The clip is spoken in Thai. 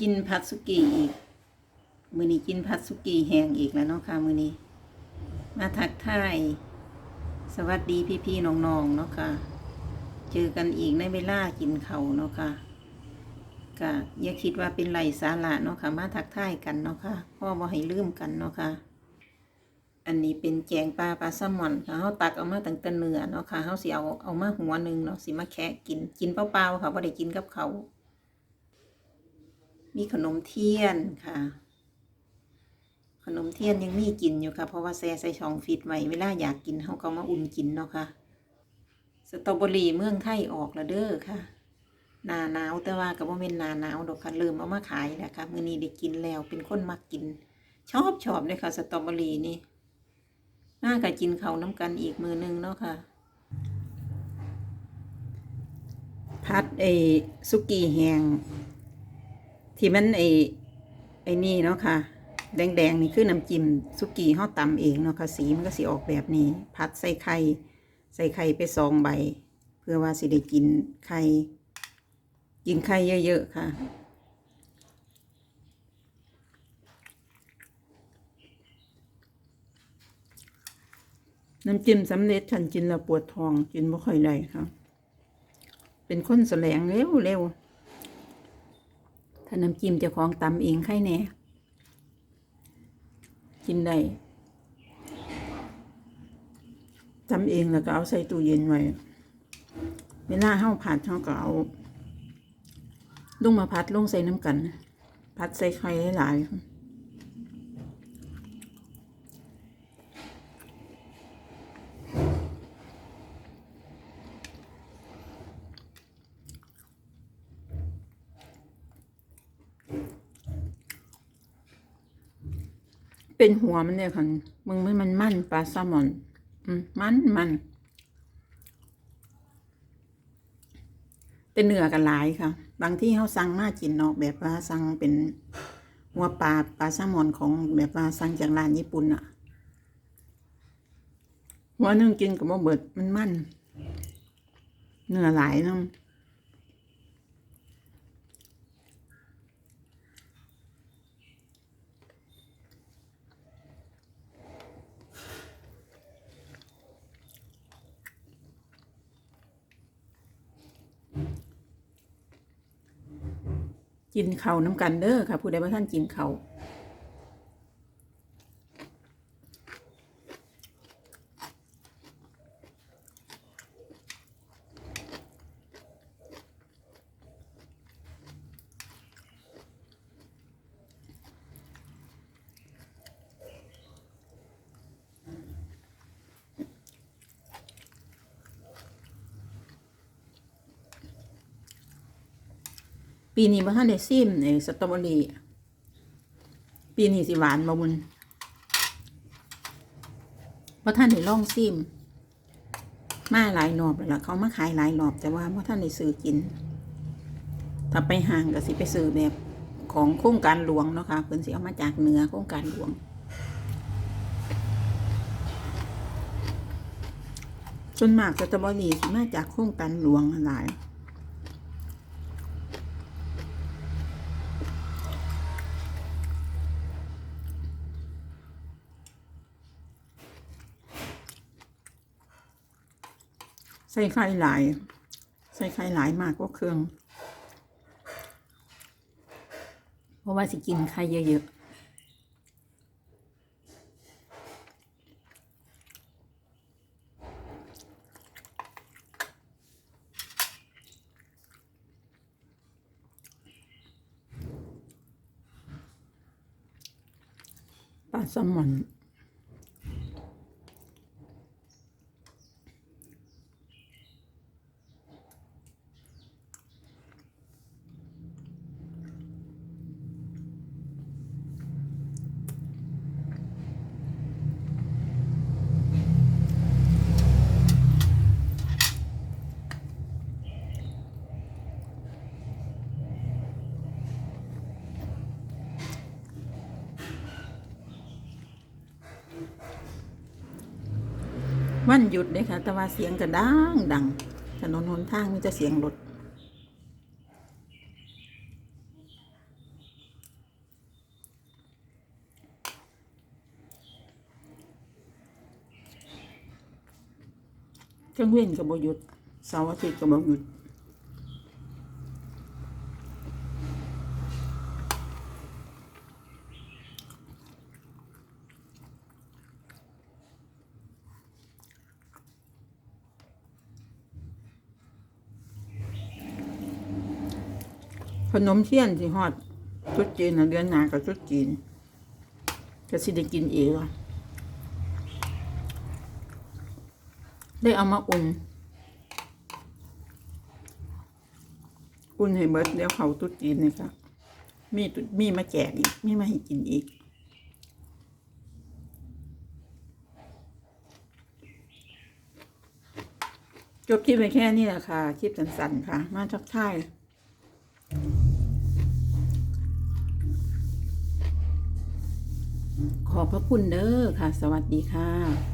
กินผัดสุกี้อีก มือนี้กินผัดสุกี้แห้งอีกแล้วเนาะค่ะมือนี้ มาทักทายสวัสดีพี่ๆน้องๆเนาะค่ะ เจอกันอีกในเวลากินเขาเนาะค่ะก็อย่าคิดว่าเป็นไรสาระเนาะค่ะ มาทักทายกันเนาะค่ะพ่อบ่ให้ลืมกันเนาะค่ะ อันนี้เป็นแจงปลาปลาแซลมอนค่ะเขาตักเอามาตั้งแต่เนื้อเนาะค่ะเขาสิเอาเอามาหัวหนึ่งเนาะสิมาแคะกินกินเปล่าๆค่ะบ่าได้กินกับเขา มีขนมเทียนค่ะ ขนมเทียนยังมีกินอยู่ค่ะ เพราะว่าแซ่ใส่ช่องฟิตไว้เวลาอยากกินเขาก็มาอุ่นกินเนาะค่ะ สตรอเบอรี่เมืองไทยออกแล้วเด้อค่ะหนาหนาวแต่ว่าก็บ่เป็นหนาหนาวดอกค่ะเริ่มเอามาขายแล้วค่ะมื้อนี้ได้กินแล้วเป็นคนมักกิน ชอบชอบเลยค่ะสตรอเบอรี่นี่น่าก็กินเขาน้ำกันอีกมือหนึงเนาะค่ะพัดไอ้สุกี้แห้ง ที่มันไอไอนี่เนาะค่ะ แดงๆนี่คือน้ำจิ้มสุกี้เฮาตำเองเนาะค่ะสีมันก็สิออกแบบนี้ พัดใส่ไข่ใส่ไข่ไปสองใบ เพื่อว่าสิได้กินไข่กินไข่เยอะๆค่ะน้ำจิ้มสำเร็จฉันกินแล้วปวดท้องกินไม่ค่อยได้ค่ะ เป็นคนแสลงเร็วเร็ว ถ้าน้ำจิ้มเจะของตำเองไข่แน่กินได้ทำเองแล้วก็เอาใส่ตู้เย็นไว้เวลาเฮาผัดเฮาก็เอาลุงมาพัดลุงใส่น้ำกัน พัดใส่ไข่หลายๆ เป็นหัวมันเนี่ยค่ะมึงไม่มันมันปลาแซลมอนอืมมันมันเป็นเนื้อกันหลายค่ะ บางที่เขาสั่งมากินเนาะแบบว่าสั่งเป็นหัวปลาปลาแซลมอนของแบบว่าสั่งจากร้านญี่ปุ่นอะหัวนึงกินกับบ่เบิดมันมันเนื้อหลายเนาะ กินเขาน้ำกันเด้อค่ะ ผู้ใดว่าท่านกินเขา ปีนี้บ่ท่านได้ซิมไอ้สตรอเบอรี่ปีนี้สิหวานบ่มุนบ่ท่านได้ลองซิมมาหลายรอบแล้วล่ะเขามาขายหลายรอบแต่ว่าบ่ท่านได้ซื้อกิน ถ้าไปห้างก็สิไปซื้อแบบของโครงการหลวงเนาะค่ะเพิ่นสิเอามาจากเหนือโครงการหลวงส่วนมากสตรอเบอรี่สิมาจากโครงการหลวงหลาย ใส่ไข่หลาย ใส่ไข่หลายมากกว่าเครื่อง เพราะว่าสิกินไข่เยอะๆปลาแซลมอน วันหยุดเลยค่ะ แต่ว่าเสียงก็ดังดังถนนหนทางมันจะเสียงรถเครื่องเว้นก็บ่หยุดเสาร์อาทิตย์ก็บ่หยุด ขนมเทียนสิฮอดชุดจีนนะเดือนหนากับชุดจีนก็สิได้กินเองอได้เอามาอุ่น อุ่นให้เบิดเดี๋ยวเขาตุ๊ดจีนนี่ค่ะมีตุ๊ดมีมาแจกอีก มีมาให้กินอีกจบคลิปไปแค่นี้แหละค่ะ คลิปสั้นๆค่ะ มาทักทาย ขอบพระคุณเด้อค่ะ สวัสดีค่ะ